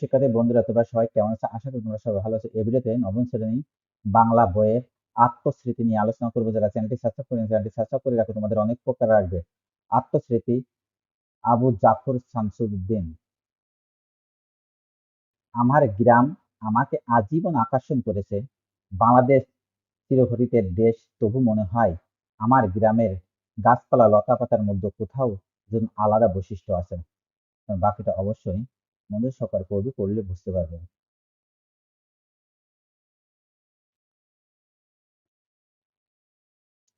শিক্ষার্থী বন্ধুরা, তোমরা সবাই কেমন আছো? আশা করি তোমরা সবাই ভালো আছো। এই ভিডিওতে নবম শ্রেণি বাংলা বইয়ের আত্মস্মৃতি নিয়ে আলোচনা করব। যারা চ্যানেলটি সাবস্ক্রাইব করে চ্যানেলটি সাবস্ক্রাইব করে রাখো। তোমাদের অনেক প্রকার আসবে। আত্মস্মৃতি, আবু জাফর শামসুদ্দিন। আমার গ্রাম আমাকে আজীবন আকর্ষণ করেছে। বাংলাদেশ চিরহরিতের দেশ, তবু মনে হয় আমার গ্রামের গাছপালা লতা পাতার মধ্যে কোথাও যেন আলাদা বৈশিষ্ট্য আছে। বাকিটা অবশ্যই মনোযোগ সহকারে পড়বে পড়লে বুঝতে পারবে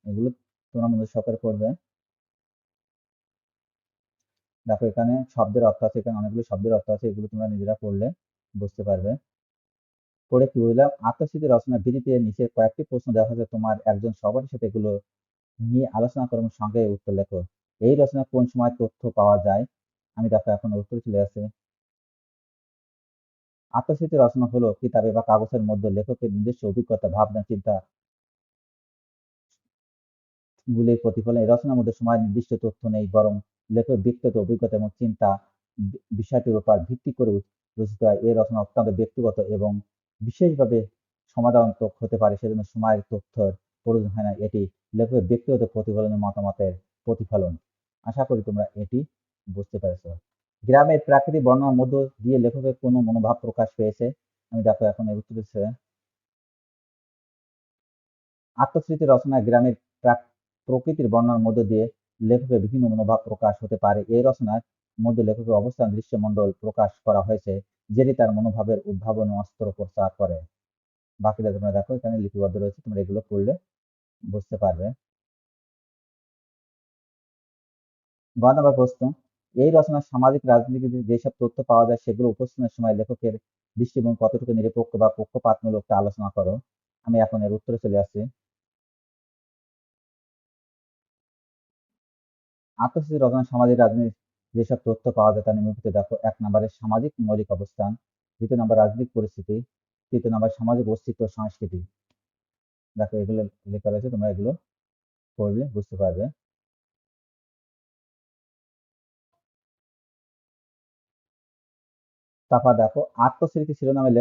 এগুলো তোমরা মনোযোগ সহকারে পড়বে। দেখো এখানে শব্দের অর্থ আছে, এখানে অনেকগুলো শব্দের অর্থ আছে, এগুলো তোমরা নিজেরা পড়লে বুঝতে পারবে। পড়ে কি বুঝলাম? আত্মস্মৃতি রচনা বিধিতে নিচে কয়েকটি প্রশ্ন দেখা যায় তোমার একজন সবার সাথে এগুলো নিয়ে আলোচনা করো সঙ্গে উত্তর লেখো। এই রচনা কোন সময় তথ্য পাওয়া যায়? আমি দেখো এখন উত্তর চলে আসে আত্মস্মৃতি রচনা হলো কিতাবে বা কাগজের মধ্যে লেখকের নিজস্ব অভিজ্ঞতা, ভাবনা, চিন্তা গুলির প্রতিফলন। এই রচনার মধ্যে সময়, নির্দিষ্ট তথ্য নেই, বরং লেখক ব্যক্তিগত অভিজ্ঞতা এবং চিন্তা বিষয়টির উপর ভিত্তি করে রচিত হয়। এই রচনা অত্যন্ত ব্যক্তিগত এবং বিশেষভাবে সমাধানাত্মক হতে পারে, সেজন্য সময়ের তথ্যের প্রয়োজন হয় না। এটি লেখকের ব্যক্তিগত প্রতিফলনের মতামতের প্রতিফলন। আশা করি তোমরা এটি বুঝতে পেরেছ। গ্রামের প্রাকৃতিক বর্ণনার মধ্য দিয়ে লেখকের কোনো মনোভাব প্রকাশ পেয়েছে? আমি দেখো এখন এর উত্তর আত্মস্মৃতি রচনায় গ্রামের প্রকৃতির বর্ণনার মধ্য দিয়ে লেখকের বিভিন্ন মনোভাব প্রকাশ হতে পারে। এই রচনার মধ্যে লেখকের অবস্থান দৃশ্যমণ্ডল প্রকাশ করা হয়েছে, যেটি তার মনোভাবের উদ্ভাবন অস্ত্র প্রচার করে। বাকিটা তোমরা দেখো, এখানে লিপিবদ্ধ রয়েছে, তোমরা এগুলো পড়লে বুঝতে পারবে। গ নম্বর প্রশ্ন। এই রচনার সামাজিক রাজনীতিতে যেসব তথ্য পাওয়া যায় সেগুলো উপস্থানের সময় লেখকের দৃষ্টিভঙ্গি কতটুকু নিরপেক্ষ বা পক্ষপাতমূলক তা আলোচনা করো। আমি এখন এর উত্তরে চলে আসছি। আত্মস্থিতি রচনা সামাজিক রাজনীতি যেসব তথ্য পাওয়া যায় তা নিম্নলিখিত দেখো। এক নম্বরে সামাজিক মৌলিক অবস্থান, দ্বিতীয় নম্বর রাজনৈতিক পরিস্থিতি, তৃতীয় নম্বর সামাজিক অস্তিত্ব সংস্কৃতি। দেখো এগুলো লেখা রয়েছে, তোমরা এগুলো পড়লে বুঝতে পারবে। তারপর দেখো, আত্মস্মৃতি শিরোনামে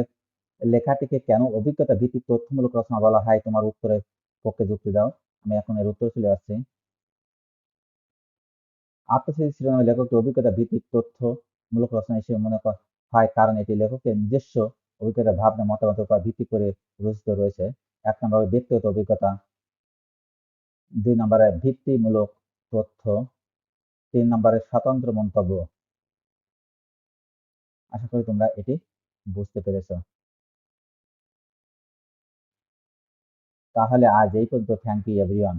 লেখাটিকে কেন অভিজ্ঞতা ভিত্তিক তথ্যমূলক রচনা বলা হয়? তোমার উত্তরের পক্ষে যুক্তি দাও। আমি এখন এর উত্তর চলে আসছি। আত্মস্মৃতি শিরোনামে লেখককে অভিজ্ঞতা ভিত্তিক তথ্যমূলক রচনা হিসেবে মনে হয়। কারণ এটি লেখকের নিজস্ব অভিজ্ঞতা, ভাবনা মতামতের উপর ভিত্তি করে রচিত রয়েছে। এক নম্বরে ব্যক্তিগত অভিজ্ঞতা, দুই নম্বরে ভিত্তিমূলক তথ্য, তিন নম্বরে স্বতন্ত্র মন্তব্য। আশা করি তোমরা এটি বুঝতে পেরেছ। তাহলে আজ এই পর্যন্ত। Thank you everyone